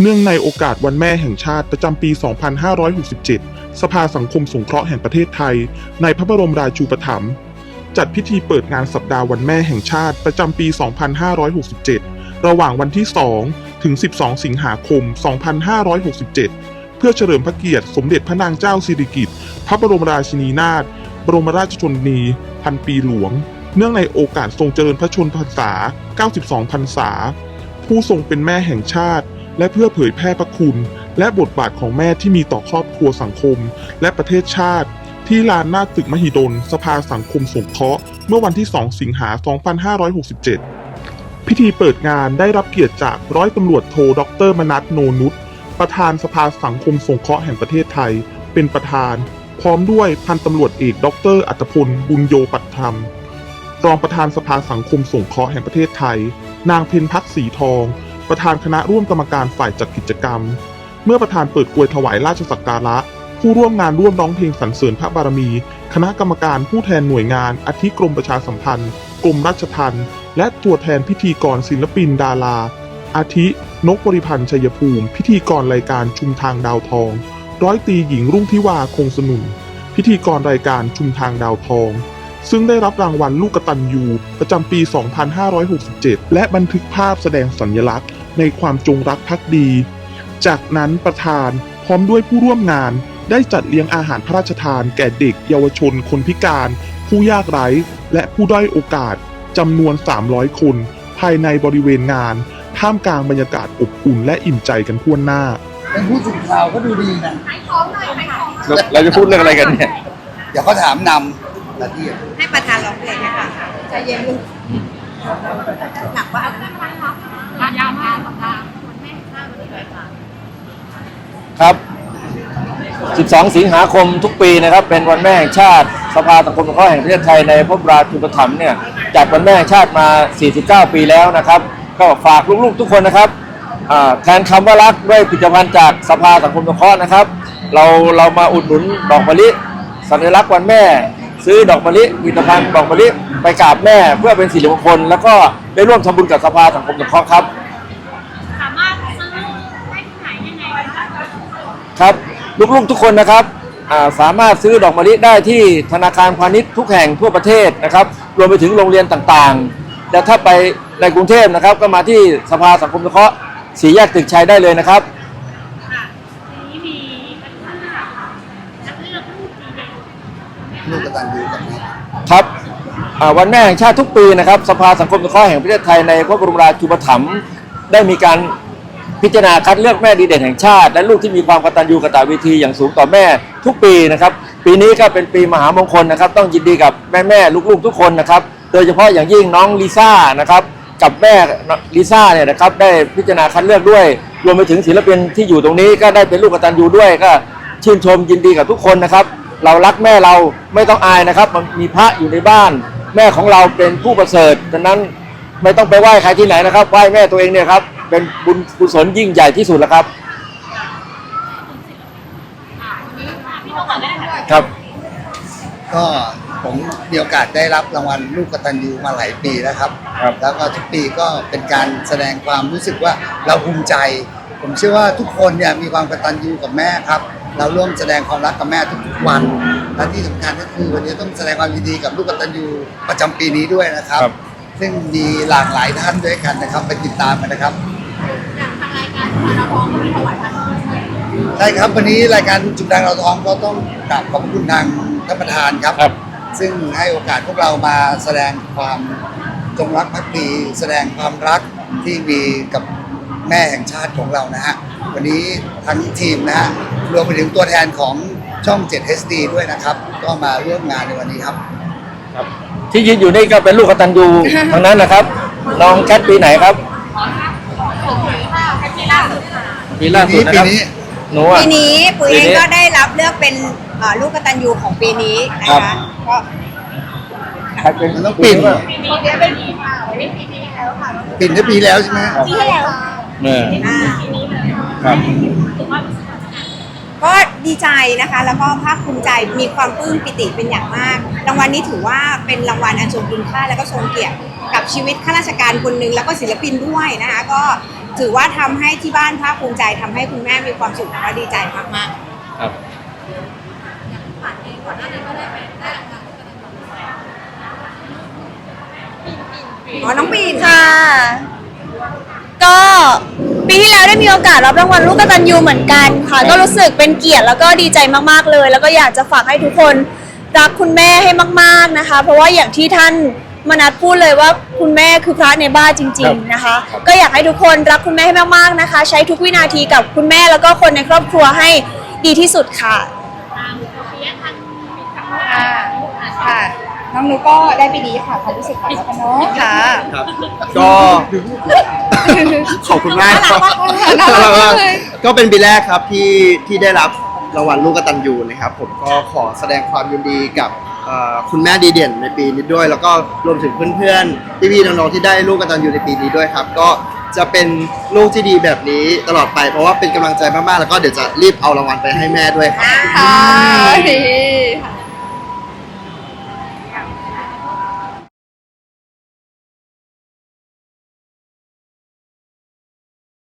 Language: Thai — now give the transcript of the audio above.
เนื่องในโอกาสวันแม่แห่งชาติประจำปี 2567 สภาสังคมสงเคราะห์แห่งประเทศไทย ในพระบรมราชูปถัมภ์จัดพิธีเปิดงานสัปดาห์วันแม่แห่งชาติประจำปี 2567 ระหว่างวันที่ 2 ถึง 12 สิงหาคม 2567 เพื่อเฉลิมพระเกียรติสมเด็จพระนางเจ้าสิริกิติ์พระบรมราชินีนาถบรมราชชนนีพันปีหลวง เนื่องในโอกาสทรงเจริญพระชนพรรษา 92 พรรษา ผู้ทรงเป็นแม่แห่งชาติ และเพื่อเผยแพร่พระคุณ และบทบาทของแม่ที่มีต่อครอบครัวสังคม และประเทศชาติ ที่ลานหน้าตึกมหิดล สภาสังคมสงเคราะห์เมื่อวันที่ 2 สิงหา 2567 พิธีเปิดงานได้รับเกียรติจากร้อยตำรวจโทดรมนัทโนนุชประธานสภาสังคมสงเคราะห์แห่งประเทศไทย เป็นประธาน พร้อมด้วยพันตำรวจเอกดร อัตพล บุญโยปัตธรรม รองประธานสภาสังคมสงเคราะห์แห่งประเทศไทย นางเพ็ญพักสีทอง ประธานคณะร่วมกรรมการฝ่ายจัดกิจกรรม เมื่อประธานเปิดกลวยถวายราชสักการะ ผู้ร่วมงานร่วมร้องเพลงสรรเสริญพระบารมี คณะกรรมการผู้แทนหน่วยงานอาทิกรมประชาสัมพันธ์ กรมราชทัณฑ์และตัวแทนพิธีกรศิลปินดารา อาทิ นกบริพันธ์ชัยภูมิ พิธีกรรายการชุมทางดาวทอง ร้อยตีหญิงรุ่งทิวาคงสนุน พิธีกรรายการชุมทางดาวทอง ซึ่งได้รับรางวัลลูกกตัญญูประจำปี 2567 และบันทึกภาพแสดงสัญลักษณ์ ในความจงรักภักดี จากนั้นประธานพร้อมด้วยผู้ร่วมงาน ได้จัดเลี้ยงอาหารพระราชทาน แก่เด็กเยาวชน คนพิการ ผู้ยากไร้ และผู้ด้อยโอกาสจำนวน 300 คน ภายในบริเวณงาน ท่ามกลางบรรยากาศอบอุ่นและอิ่มใจกันทั่วหน้า เป็นผู้สื่อข่าวก็ดูดีนะ เราเราจะพูดเรื่องอะไรกันเนี่ย เดี๋ยวเขาถามนำ นาที่ให้ประธานร้องเพลงนะคะใจเย็นลูกหนักว่าครับ 12 สิงหาคมทุกปีนะครับ เป็นวันแม่แห่งชาติสภาสังคมสงเคราะห์แห่งประเทศไทยในพระบรมราชูปถัมภ์เนี่ยจัดวันแม่แห่งชาติมา 49 ปีแล้วนะครับ ก็ฝากลูกๆทุกคนนะครับอ่าแทนคำว่ารักด้วยผลิตภัณฑ์จากสภาสังคมสงเคราะห์นะครับ เราเรามาอุดหนุนดอกมะลิสัญลักษณ์วันแม่ ซื้อดอกมะลิผลิตภัณฑ์ดอกมะลิไปกราบแม่เพื่อเป็นสิริมงคล แล้วก็ได้ร่วมทำบุญกับสภาสังคมสงเคราะห์ครับ สามารถซื้อได้ที่ไหนยังไงบ้างคะครับ ลูกๆทุกคนนะครับอ่าสามารถซื้อดอกมะลิได้ที่ธนาคารพาณิชย์ทุกแห่งทั่วประเทศนะครับรวมไปถึงโรงเรียนต่างๆ และถ้าไปในกรุงเทพนะครับ ก็มาที่สภาสังคมสงเคราะห์สีแยกตึกชัยได้เลยนะครับ ค่ะทีนี้มีปัญหานักเลือกผู้ดีเด่น ตันยูกับแม่ครับวันแม่แห่งชาติทุกปีนะครับ สภาสังคมสงเคราะห์แห่งประเทศไทยในพระบรมราชูปถัมภ์ได้มีการพิจารณาคัดเลือกแม่ดีเด่นแห่งชาติ และลูกที่มีความกตัญญูกตเวทีอย่างสูงต่อแม่ทุกปีนะครับ ปีนี้ก็เป็นปีมหามงคลนะครับ ต้องยินดีกับแม่แม่ๆลูกๆทุกคนนะครับ โดยเฉพาะอย่างยิ่งน้องลิซ่านะครับกับแม่ลิซ่าเนี่ยนะครับได้พิจารณาคัดเลือกด้วย รวมไปถึงศิลปินที่อยู่ตรงนี้ก็ได้เป็นลูกกตัญญูด้วยก็ชื่นชมยินดีกับทุกคนนะครับ เรารักแม่เราไม่ต้องอายนะครับ มันมีพระอยู่ในบ้าน แม่ของเราเป็นผู้ประเสริฐดังนั้นไม่ต้องไปไหว้ใครที่ไหนนะครับไหว้แม่ตัวเองเนี่ยครับเป็นบุญกุศลยิ่งใหญ่ที่สุดแล้วครับพี่ต้องก่อนได้ค่ะครับ ก็ผมมีโอกาสได้รับรางวัลลูกกตันยูมาหลายปีแล้วครับ ครับ แล้วก็ทุกปีก็เป็นการแสดงความรู้สึกว่าเราภูมิใจ ผมเชื่อว่าทุกคนเนี่ยมีความกตัญญูกับแม่ครับ เราร่วมแสดงความรักกับแม่ทุกๆวัน และที่สำคัญก็คือวันนี้ต้องแสดงความยินดีกับลูกกตัญญูประจำปีนี้ด้วยนะครับ ครับ ซึ่งมีหลากหลายท่านด้วยกันนะครับ ไปติดตามกันนะครับ อย่างทางรายการของเราพร้อมมีถวายพันธุ์ใช่ครับวันนี้รายการจุดดังเราทองก็ต้องกราบขอบคุณทางท่านประธานครับ ครับ ซึ่งให้โอกาสพวกเรามาแสดงความจงรักภักดีแสดงความรักที่มีกับแม่แห่งชาติของเรานะฮะวันนี้ทั้งทีมนะฮะ รวมไปถึงตัวแทนของช่อง 7 HD ด้วยนะครับ ก็มาร่วมงานในวันนี้ครับ ครับที่ยืนอยู่นี่ก็เป็นลูกกตัญญูทั้งนั้นนะครับน้องแคทปีไหนครับปีล่าสุดค่ะปีล่าสุดนะครับปีนี้ หนูอะปีนี้ปุ๋ยปีเองนี้ก็ได้รับเลือกเป็นเอ่อลูกกตัญญูของปีนี้นะครัคะบ ก็ใครเป็นมันต้องปิ่นปีนี้เป็นปีค่ะไม่ปีนี้แล้วค่ะปิ่นได้ปีแล้วใช่ไหมปีที่แล้ว เออ อ่าปีนี้เลยครับ ถือว่ารู้สึกว่า ก็ดีใจนะคะ แล้วก็ภาคภูมิใจมีความปลื้มปิติเป็นอย่างมาก รางวัลนี้ถือว่าเป็นรางวัลอันทรงคุณค่าและก็ทรงเกียรติกับชีวิตข้าราชการคนหนึ่งแล้วก็ศิลปินด้วยนะคะ ก็ถือว่าทำให้ที่บ้านภาคภูมิใจทำให้คุณแม่มีความสุขและดีใจมากครับๆอ๋อน้องปีนค่ะ ก็ปีที่ แล้วได้มีโอกาสรับรางวัลลูกกตัญญูเหมือนกันค่ะ ก็รู้สึกเป็นเกียรติแล้วก็ดีใจมากๆเลย แล้วก็อยากจะฝากให้ทุกคนรักคุณแม่ให้มาก ๆนะคะ เพราะว่าอย่างที่ท่านมนัดพูดเลยว่าคุณแม่คือพระในบ้านจริง ๆนะคะ ก็อยากให้ทุกคนรักคุณแม่ให้มากๆนะคะ ใช้ทุกวินาทีกับคุณแม่แล้วก็คนในครอบครัวให้ดีที่สุดค่ะตามโซเฟียทันทำค่ะค่ะน้องนุก็ได้ปีนี้ค่ะความรู้สึกของน้องเนาะค่ะ ครับก็ ขอบคุณมากครับน่ารักมากเลย ก็เป็นปีแรกครับที่ที่ได้รับรางวัลลูกกตัญญูนะครับ ผมก็ขอแสดงความยินดีกับเอ่อคุณแม่ดีเด่นในปีนี้ด้วย แล้วก็รวมถึงเพื่อนๆพี่ๆน้องๆที่ได้ลูกกตัญญูในปีนี้ด้วยครับ ก็จะเป็นลูกที่ดีแบบนี้ตลอดไปเพราะว่าเป็นกำลังใจมากๆแล้วก็เดี๋ยวจะรีบเอารางวัลไปให้แม่ด้วยครับ ค่ะดี